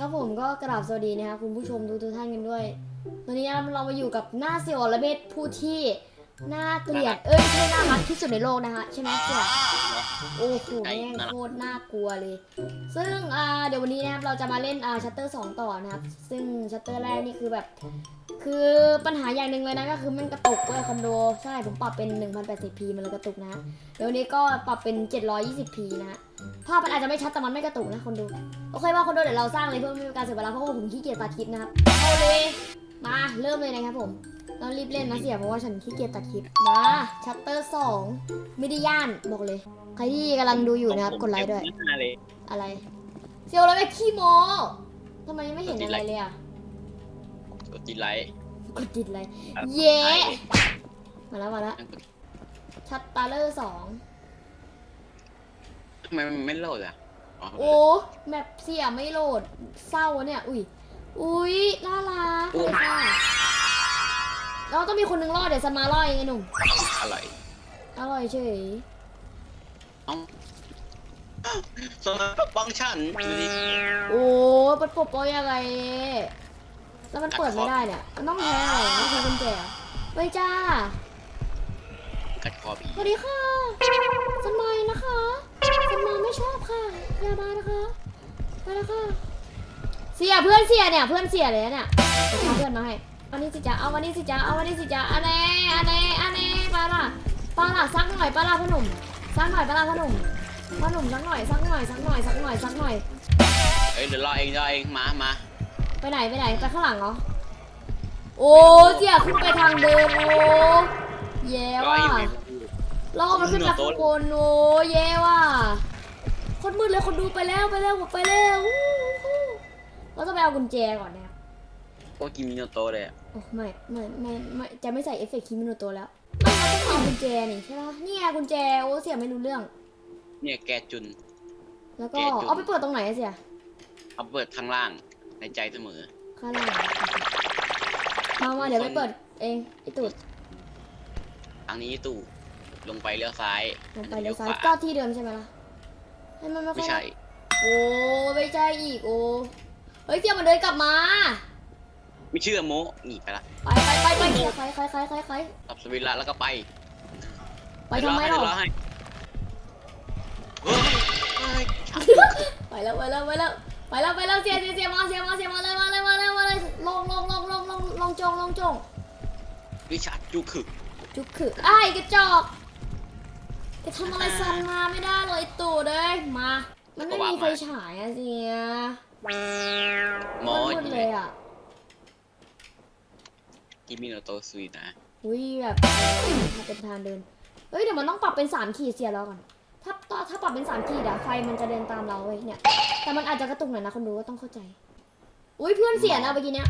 ครับผมก็กราบสวัสดีนะครับคุณผู้ชมทุกทุกท่านกันด้วย ตอนนี้เรามาอยู่กับหน้าเสี่ยวและเบสผู้ที่น่าเกลียดเอ้ยไม่ใช่น่ารักที่สุดในโลกนะคะ ใช่ไหมเสี่ยวโอ้โหแม่งโคตรน่ากลัวเลย ซึ่งอ่าเดี๋ยววันนี้นะครับเราจะมาเล่นอ่าชัตเตอร์สองต่อนะครับ ซึ่งชัตเตอร์แรกนี่คือแบบ คือปัญหาอย่างหนึ่งเลยนะก็คือมันกระตุกเว้ยคอนโดใช่ผมปรับเป็น 1080p มันเลยกระตุกนะเดี๋ยวนี้ก็ปรับเป็น 720p นะภาพมันอาจจะไม่ชัดแต่มันไม่กระตุกนะคนดูโอเคว่าคนดูเดี๋ยวเราสร้างเลยเพื่อไม่ให้การเสียเวลาเพราะว่าผมขี้เกียจตัดคลิปนะครับเอาเลยมาเริ่มเลยนะครับผมต้องรีบเล่นนะเสียเพราะว่าฉันขี้เกียจตัดคลิปมาชัตเตอร์สองม่ได้ย่านบอกเลย ใครที่กำลังดูอยู่นะครับกดไลค์ด้วยเลยอะไรเซียวแล้วไปขี้โมทำไมไม่เห็นอะไรเลยอะ กดติดไลค์กดติดเลยครับเย้มาแล้วมาแล้วชัตเตอร์สองทำไมมันไม่โหลดอะอ๋อโอ้แมปเสียไม่โหลดเศร้าเนี่ย อุ้ยอุ้ยน่ารักเลยค่ะเราต้องมีคนหนึงรอดเดี๋ยวสมาล่อเองไอ้หนุ่มอร่อยอร่อยเฉยเอ้าสมัยปกป้องฉันดูดิโอ้ปัดปบปอยอะไร แล้วมันเปิดไม่ได้เนี่ย มันต้องแพ้อะไรไม่ใช่กุญแจไปจ้ากัดคอผีสวัสดีค่ะสมัยนะคะสมัยไม่ชอบค่ะอย่ามานะคะไปแล้วค่ะเสียเพื่อนเสียเนี่ยเพื่อนเสียเลยนะเนี่ยเดี๋ยวพาเพื่อนมาให้วันนี้สิจ้าเอาวันนี้สิจ้าเอาวันนี้สิจ้าอันเน่อันเน่อันเน่ปลาล่ะปลาล่ะซักหน่อยปลาล่ะพ่อหนุ่มซักหน่อยปลาล่ะพ่อหนุ่มพ่อหนุ่มซักหน่อยซักหน่อยซักหน่อยซักหน่อยซักหน่อยเอ้ยเดี๋ยวรอเองรอเองมามา ไปไหนไปไหนไปข้างหลังเหรอ โอ้เสียขึ้นไปทางเดินโอ้แย่รอว่ะเองไหมล่อมันขึ้นมาข้างบนโอ้แย่ว่ะคนมืดเลยคนดูไปแล้วไปแล้วไปแล้วอู้หูเราต้องไปเอากุญแจก่อนนะครับโอ้กินมิโนโตะเลยอะโอ้ไม่ไม่ไม่ไม่จะไม่ใส่เอฟเฟกต์คิมิโนโตะแล้วไม่เราต้องเอากุญแจนี่ใช่ปะนี่ไงกุญแจโอ้เสียไม่รู้เรื่อง เนี่ยแกจุน แล้วก็แกะจุดเอาไปเปิดตรงไหนอะเสียเอาเปิดข้างล่าง ในใจเสมอ ข้างล่างมามาเดี๋ยวไปเปิดเองไอตูดทางนี้ตู่ลงไปเลี้ยวซ้ายลงไปเลี้ยวซ้ายขก็ที่เดิมใช่ไหมล่ะให้มันไม่ค่ไม่อยใช่ โอ้ไม่ใช่อีกโอ้เฮ้ยเสียมันเดินกลับมา ไม่เชื่อโมหนีไปละไปไปไปไปเสียใครใครใครใครใครตับสวิตช์ละแล้วก็ไปไปทำไมหรอดี๋ยวอให้เฮ้ยเฮ้ยชักไปแล้วไปแล้วไปแล้ว ไปแล้วไปแล้วเสียเสียเสียมาเสียมาเสียมาเลยมาเลยมาเลยมาเลยลงลงลงลงลงลงจงลงจงวิชาจูขึกจุกคือไอ้ายกระจอกจะทำอะไรซันมาไม่ได้เลยตู่เลยมา มันไม่มีไฟฉายอะเสียหมอมืดเลยอะกินมิโนโตะสวีทนะอุ้ยแบบเออมันเป็นทางเดินเฮ้ยเดี๋ยวมันต้องปรับเป็นสามขีดเสียแล้วก่อนถ้าถ้าถ้าปรับเป็นสามขีดอะไฟมันจะเดินตามเราเว้ยเนี่ย แต่มันอาจจะกระตุกหน่อยนะคนดูก็ต้องเข้าใจ อุ้ยเพื่อนเสียนะเมื่อกี้เนี้ย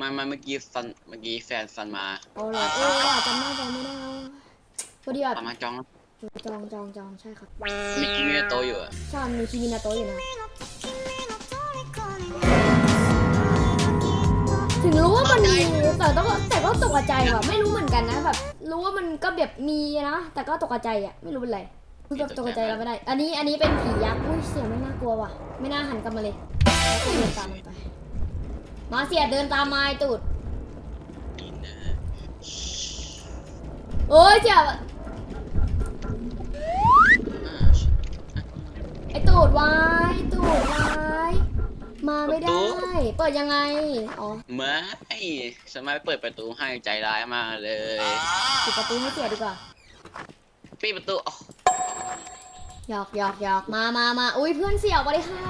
มามาเมื่อกี้ซันเมื่อกี้แฟนซันมาเอาเหรอเออว่ะจำหน้าจำไม่ได้พอดีแบบปามาจองจองจองจองใช่ครับมีกินมิโนโตะอยู่อะใช่มีคิมินาโตะอยู่นะถึงรู้ว่ามันมีแต่ต้องแต่ก็ตกใจว่ะไม่รู้เหมือนกันนะแบบรู้ว่ามันก็แบบมีนะแต่ก็ตกใจอะไม่รู้เป็นไร คือแบบตกใจเราไม่ได้ อันนี้อันนี้เป็นผียักษ์อุ้ยเสียงไม่น่ากลัวว่ะ ไม่น่าหันกลับมาเลยแล้วก็เดินตามมันไป มาเสียเดินตามมาไอ้ตูดกินนะโอ้ยเสียอ่าไอ้ตูดวายตูดวายมาไม่ได้ เปิดยังไง อ๋อไม่สมัยเปิดประตูให้ใจร้ายมากเลย ปิดประตูให้เสียดีกว่า ปิดประตูอ๋อ หยอกหยอกหยอกมามามาอุ้ยเพื่อนเสี่ยวมาเลยค่ะ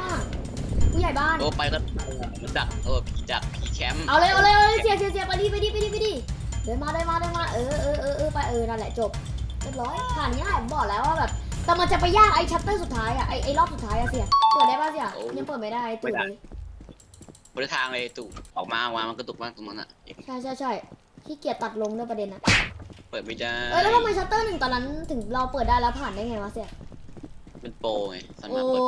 ผู้ใหญ่บ้าน โอ้ไปก็มันดักเออผีดักผีแคมป์เอาเลยเอาเลยเอาเลยเสียเสียเสียไปดิไปดิไปดิไปดิเดินมาเดินมาเดินมาเออเออเออเออไปเออนั่นแหละจบเรียบร้อยผ่านง่ายผมบอกแล้วว่าแบบแต่มันจะไปยากไอ้ชัตเตอร์สุดท้ายอะไอ้ไอ้รอบสุดท้ายอะเสียเปิดได้ป่ะเสียยังเปิดไม่ได้ตื่นเลยบริทางเลยตู่ออกมาออกมามันกระตุกมากตรงนั้นอะใช่ใช่ใช่ขี้เกียจตัดลงด้วยประเด็นอะเปิดไม่ได้เออแล้วทำไมชัตเตอร์หนึ่งตอนนั้นถึงเราเปิดได้แล้วผ่านได้ไงวะเสีย เป็นโปรไงสมัโอ้ยเปิดโปร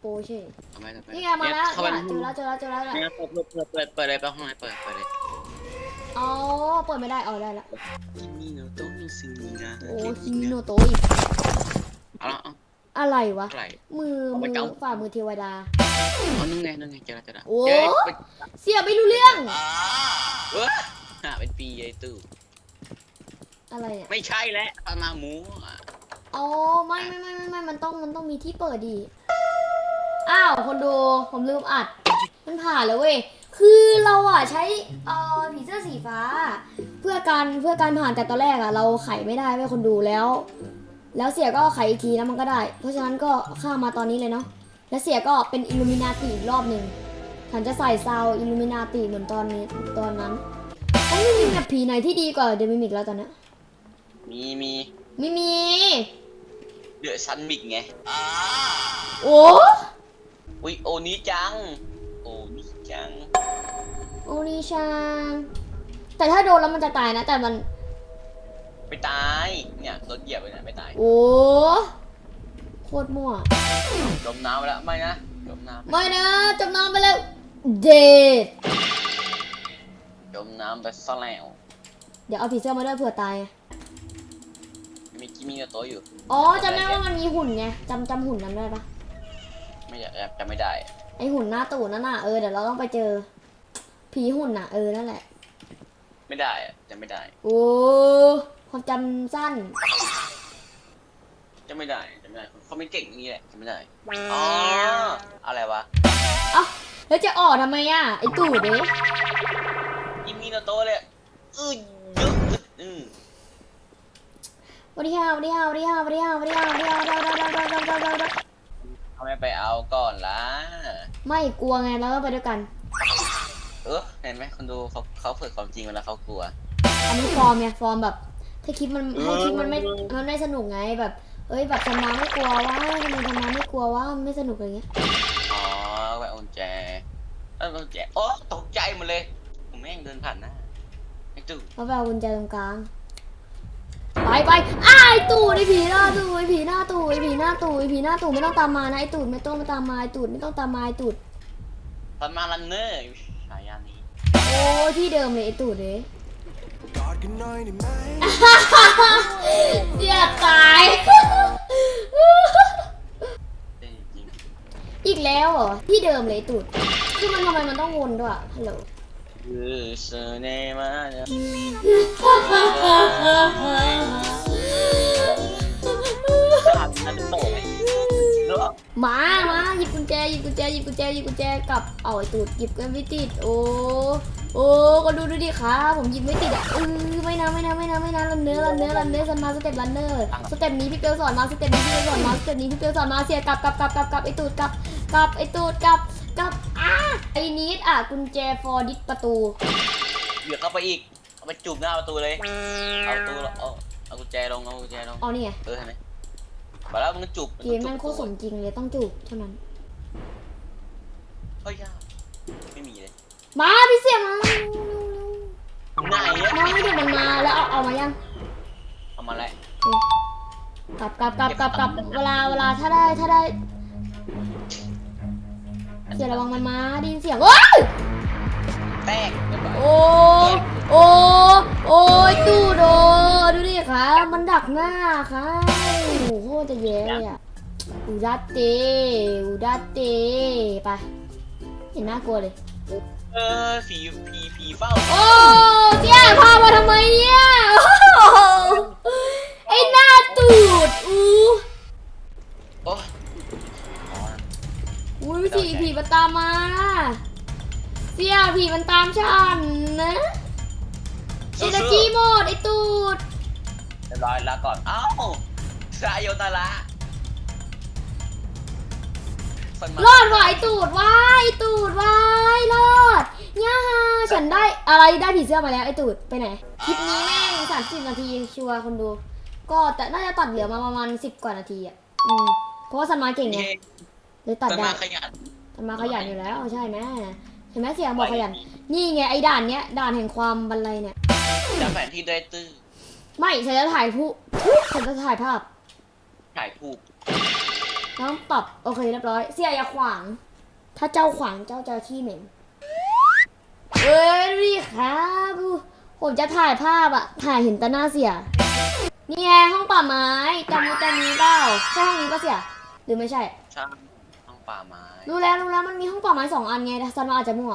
โปรใช่ทำไมทำไมนี่ไงมาแล้วเข้าไปเนี่ยเจอแล้วเจอแล้วเจอแล้วแหละเนี่ยเปิดเปิดเปิดเปิดเปิดเลยไปห้องไหนเปิดเปิดเลยอ๋อเปิดไม่ได้อ๋อได้ละคิมิโนโตะมิซึมินะโอ้คิมิโนโตะอีกเอาละเอาอะไรวะเท่าไหร่มือเอามืไปอเกาฝ่ามือเทวดาอ๋อนั่นไงนั่นไงเจอแล้วเจอแล้วโอ้ เย้ไปเสียไม่รู้เรื่องเว้ยอะเป็นปีไอ้ตู้อะไรเนี่ยไม่ใช่แล้วปลามาหมูอ๋ อไม่ไม่ไม่ไม่ไม่มันต้องมันต้องมีที่เปิดดี อ้าวคนดูผมลืมอัด มันผ่านแล้วเว้ย คือเราอะใช้เอ่อผีเสื้อสีฟ้า เพื่อการเพื่อการผ่านแต่ตอนแรกอะ เราไขไม่ได้เว้ยคนดูแล้ว แล้วเสียก็ไขอีกทีแล้วมันก็ได้ เพราะฉะนั้นก็ข้ามมาตอนนี้เลยเนาะแล้วเสียก็เป็นอิลูมินาติอีกรอบหนึ่งฉันจะใส่ซาวอิลูมินาติเหมือนตอนนี้ตอนนั้นมันไม่มีแบบผีไหนที่ดีกว่าเดมิมิกแล้วตอนเนี้ยมีมีไม่มี เดือดซันมิกไงโอ้อุ้ยโอนี้จัง โอนี้จัง โอนิชังแต่ถ้าโดนแล้วมันจะตายนะ แต่มันไม่ตาย เนี่ยรถเหยียบไปเนี่ยไม่ตาย โอ้โคตรมั่ว จมน้ำไปแล้วไม่นะจมน้ไม่นะจมน้ำไปแล้ว เด็ดำจมน้ำไปซะแล้ว เดี๋ยวเอาผีเสื้อมาด้วยเผื่อตายไง มีกิมีโตะอยู่ อ๋อจำได้ว่ามันมีหุ่นไงจำจำหุ่นนั้นได้ปะไม่อยากจะไม่ได้ ไอหุ่นหน้าตู่นั่นน่ะเออเดี๋ยวเราต้องไปเจอ ผีหุ่นน่ะเออนั่นแหละ ไม่ได้อะจะไม่ได้โอ้ความจำสั้นจะไม่ได้จะไม่ได้เขาไม่เก่งอย่างนี้แหละจะไม่ได้อ๋ออะไรวะเอ้าแล้วจะออกทำไมอะไอตู่เด้กิมีโตะเลย สวัสดีค่ะสวัสดีค่ะสวัสดีค่ะสวัสดีค่ะสวัสดีค่ะทำไมไปเอาก่อนล่ะ ไม่กลัวไงเราก็ไปด้วยกัน เออเห็นไหมคนดูเขาเขาเผยความจริงเวลาเขากลัว อันนี้ฟอร์มไงฟอร์มแบบ ถ้าคลิปมันให้คลิปมันไม่มันไม่สนุกไงแบบ เอ้ยแบบทำมาไม่กลัวว่าทำไมทำมาไม่กลัวว่าไม่สนุกอะไรเงี้ยอ๋อแหวนแจเออกุญแจโอ้ตกใจหมดเลยผมแม่งเดินผ่านหน้าไอ้ตู่แล้วไปเอากุญแจตรงกลาง ไปไปอ้ายตู่ไอผีหน้าตู่ไอผีหน้าตู่ไอผีหน้าตู่ไอผีหน้าตู่ไม่ต้องตามมานะไอตูดไม่ต้องมาตามมาไอตูดไม่ต้องตามมาไอตูดตอนมาลันเนอร์ฉายานี้โอ้ที่เดิมเลยไอตูดเลยกอดกันหน่อยได้ไหมเสียตายจริงจริงอีกแล้วเหรอที่เดิมเลยไอ้ตูดคือมันทำไมมันต้องวนด้วยอะฮัลโหล ขาดอันโตไหมหรือว่ามามาหยิบกุญแจหยิบกุญแจหยิบกุญแจหยิบกุญแจกลับเอาไอ้ตูดหยิบกันไม่ติดโอ้โอ้ก็ดูดูดิค่ะผมหยิบไม่ติดอะเออไม่นะไม่นะไม่นะไม่นะรันเนอร์รันเนอร์รันเนอร์สันมาสเต็ปรันเนอร์สเต็ปนี้พี่เปียวสอนมาสเต็ปนี้พี่เปียวสอนมาสเต็ปนี้พี่เปียวสอนมาเสียกลับกลับกลับกลับกลับไอ้ตูดกลับกลับไอ้ตูดกลับ กลับอ้าไอ้นิดอะกุญแจฟอร์ดิสประตู เหยียบเข้าไปอีก เอาไปจูบหน้าประตูเลย เอาประตูเอาเอากุญแจลง เอากุญแจลงอ๋อนี่ไงเออเห็นไหมมาแล้วมึงจูบเกมแม่งโคตรสมจริงเลยต้องจูบเท่านั้น เฮ้ยยากไม่มีเลย มาพี่เสียมาไหนอะน้องให้เดี๋ยวมันมาแล้วเอาเอามายัง เอามาแล้วกลับกลับกลับกลับกลับเวลาเวลาถ้าได้ถ้าได้ เสียระวังมันมาได้ยินเสียงโอ้ยแตกโอ้โอ้โอ้ยตูดโอดูดิค่ะมันดักหน้าค่ะโอ้โหโคตรจะแย่เลยอะอูดัตเตอูดัตเตไปเห็นน่ากลัวเลย เออผีผีผีเฝ้า โอ้เจ๊พามาทำไมเนี่ย มันตามฉันนะเอเนจีหมดไอ้ตูดเรียบร้อยลาก่อน เอ้าสายโยนาระคนมารอดว่ะไอ้ตูดว้ายไอ้ตูดว้ายรอดย่าฮาฉันได้อะไรได้ผีเสื้อมาแล้วไอ้ตูดไปไหนคลิปนี้แม่งสามสิบนาทีชัวร์คนดู ก็แต่น่าจะตัดเหลือมาประมาณสิบกว่านาทีอะอืมเพราะว่าสันมาเก่งไงเย้เลยตัดคนได้มาขยัน สันมาขยันอยู่แล้วใช่ไหม เห็นไหมเสียงบอกขยัน นี่ไงไอ้ด่านเนี้ยด่านแห่งความบันไลเนี่ย จำแผนที่ได้ตื้อไม่ฉันจะถ่ายผู้ฉันจะถ่ายภาพถ่ายถูกต้องปรับโอเคเรียบร้อย เสียอย่าขวาง ถ้าเจ้าขวางเจ้าจะขี้เหม็นเอ้ยรีครับผมจะถ่ายภาพอะถ่ายเห็นแต่หน้าเสีย นี่ไงห้องป่าไม้จำจำนี้เปล่าใช่ห้องนี้ปะเสียหรือไม่ใช่ช่างห้อง ป่าไม้รู้แล้วรู้แล้วมันมีห้องป่าไม้สองอันไงแต่ซันมาอาจจะมั่ว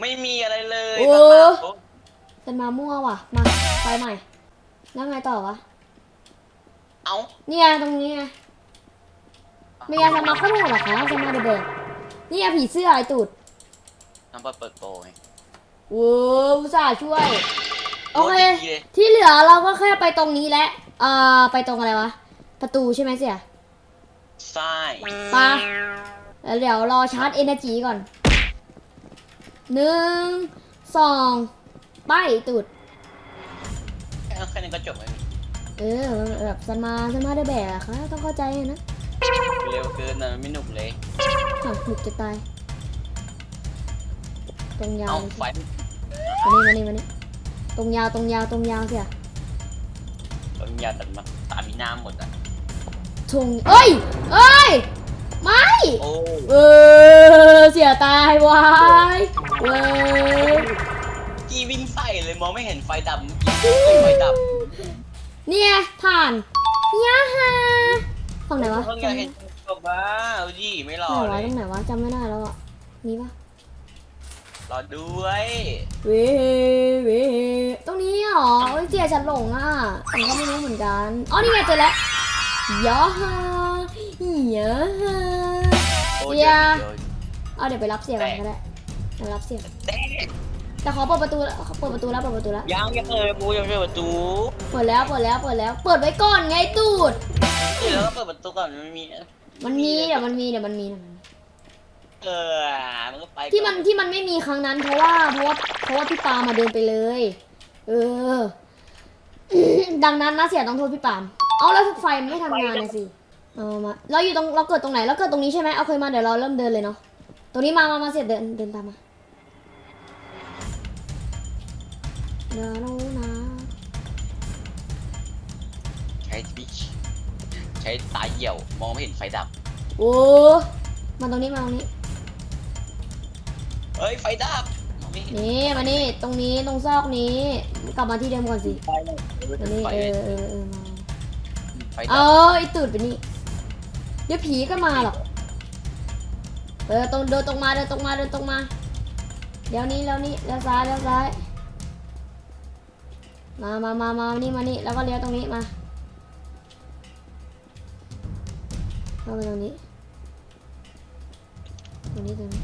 ไม่มีอะไรเลยโอ้ตอนมาปุ๊บซันมามั่วว่ะ มาไปใหม่ แล้วไงต่อวะเอ้านี่ไงตรงนี้ไงไม่ไงซันมาโคตรโหดเหรอคะซันมาเดอะแบกนี่ไงผีเสื้อไอตูดน้ำเปิดเปิดโปรไงโว้วอุตส่าห์ช่วย โอเคโอ้ยดีเลยที่เหลือเราก็แค่ไปตรงนี้แหละเอ่อไปตรงอะไรวะ ประตูใช่ไหมเสี่ย ใช่ไปะแล้วเดี๋ยวรอชาร์จเอเนจีก่อนหนึ่งสองไปตูดแค่แค่นี้ก็จบแล้วนี่เออแบบสมาสมาได้แบกอะค่ะต้องเข้าใจนะเร็วเกินนะมันไม่หนุกเลยอะหนุกจะตาย ตรงยาวเอาเลยไฟมานี่มานี่มานี่ตรงยาวตรงยาวตรงยาวเสียตอนยาตัดมาตามีน้ำหมดอะ ทงเอ้ย เอ้ย ไม่ โอ้เออ เสียตายวายเว้ย กี้วิ่งใส่เลยมองไม่เห็นไฟดับเมื่อกี้ไฟดับเนี่ยผ่านย่าฮาฝั่งไหนวะเพิ่งจำอยากไม่เห็นจบว่าเอาดิไม่รอไหนเลวะยตรงไหนวะจำไม่ได้แล้วอะมีปะรอด้วยเวเวตรงนี้เหรอเอ้ยเจียฉันหลงอะฉันก็ไม่รู้เหมือนกัน อ๋อ นี่ไงเจอแล้ว ย่าฮาย่าฮาโอ้เดี๋เดี๋ยยววเอาเดี๋ยวไปรับเสียงกันก็ได้เดี๋ยวรับเสียงเด็กแต่ขอเปิดประตูแล้วเปิดประตูแล้วเปิดประตูแล้วยังยังเปิดประตูยังไม่เปิดประตูเปิดแล้วเปิดแล้วเปิดแล้ว เปิดไว้ก่อนไงตูดเดี๋ยวเราก็เปิดประตูก่อนมันไม่มีมันมีเดี๋ยวมันมีเดี๋ยวมันมีเดี๋ยวมันมีเออมันก็ไปที่มันที่มันไม่มีครั้งนั้น เพราะว่าเพราะว่าเพราะว่าพี่ปามาเดินไปเลย เออ ดังนั้นนะเสียต้องโทษพี่ปาม เอาแล้วไฟมันไม่ทำงานนะสิเอามาเราอยู่ตรงเราเกิดตรงไหนเราเกิดตรงนี้ใช่ไหมเอาเคยมาเดี๋ยวเราเริ่มเดินเลยเนาะตรงนี้มามามาเสียเดินเดินตามมาเดินเอานะใช้ที่ใช้ตาเหี่ยว มองไม่เห็นไฟดับ โอ้มาตรงนี้มาตรงนี้เฮ้ยไฟดับมองไม่เห็นนี่มานี่ตรงนี้ตรงซอกนี้ กลับมาที่เดิมก่อนสิไฟเลยมานี่ไฟเอเลยอเออเออมาไฟเอดับอไอตูดไปนี่เดี๋ยวผีก็มาหรอกเออตรงเดินตรงมาเดินตรงมาเดินตรงมา เดี๋ยวนี้แล้วนี่เลี้ยวซ้ายเลี้ยวซ้ายมามามามานี่มานี่แล้วก็เลี้ยวตรงนี้มาเข้าไปตรงนี้ตรงนี้ตรงนี้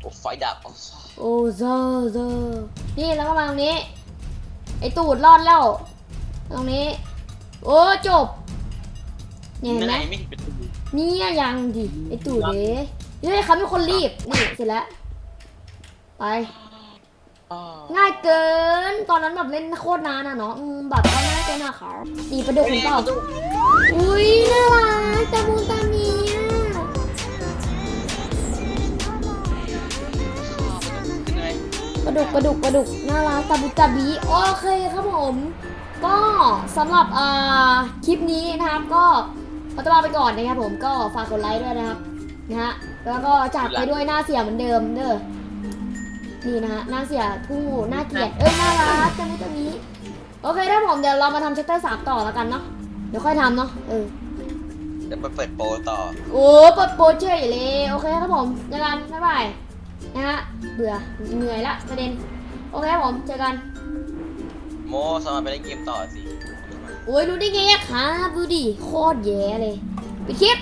โอ้ไฟดับโอ้โอ้เซอร์เซอร์นี่แล้วก็มาตรงนี้ ไอตูดรอดแล้ว ตรงนี้ โอ้จบเนี่ยเห็นไหมไม่เห็นประตูเนี่ยยังดิไอตู่เด้เฮ้ยเขาเป็นคนรีบนี่เสร็จแล้วไปอ๋อง่ายเกินตอนนั้นแบบเล่นโคตรนานอะเนาะอืมแบบก็ง่ายเกินอะค่ะตีประดุกหรือเปล่าอุ้ยน่ารักตามูตามีอะขึ้นไหมประดุกประดุกประดุกน่ารักตาบุตาบีโอเคครับผม ก็สำหรับอ่าคลิปนี้นะครับก็ขอตัวลาไปก่อนนะครับผมก็ฝากกดไลค์ด้วยนะครับนะฮะแล้วก็จากไปด้วยหน้าเสียเหมือนเดิมเด้อนี่นะฮะหน้าเสียผู้น่าเกลียดเอ้ยน่ารักจังมุตะมิโอเคถ้าผมเดี๋ยวเรามาทำชัตเตอร์สามต่อแล้วกันเนาะเดี๋ยวค่อยทำเนาะเออเดี๋ยวไปเปิดโปรต่อโอ้ปดโปรเฉยเลยโอเคครับผมเจอกันบ๊ายบายนะฮะเบื่อเหนื่อยละประเด็นโอเคครับผมเจอกัน โมสามารถไปเล่นเกมต่อสิ โอ้ยรู้ได้ไงอะครับดูดิโคตรแย่เลยปิดคลิป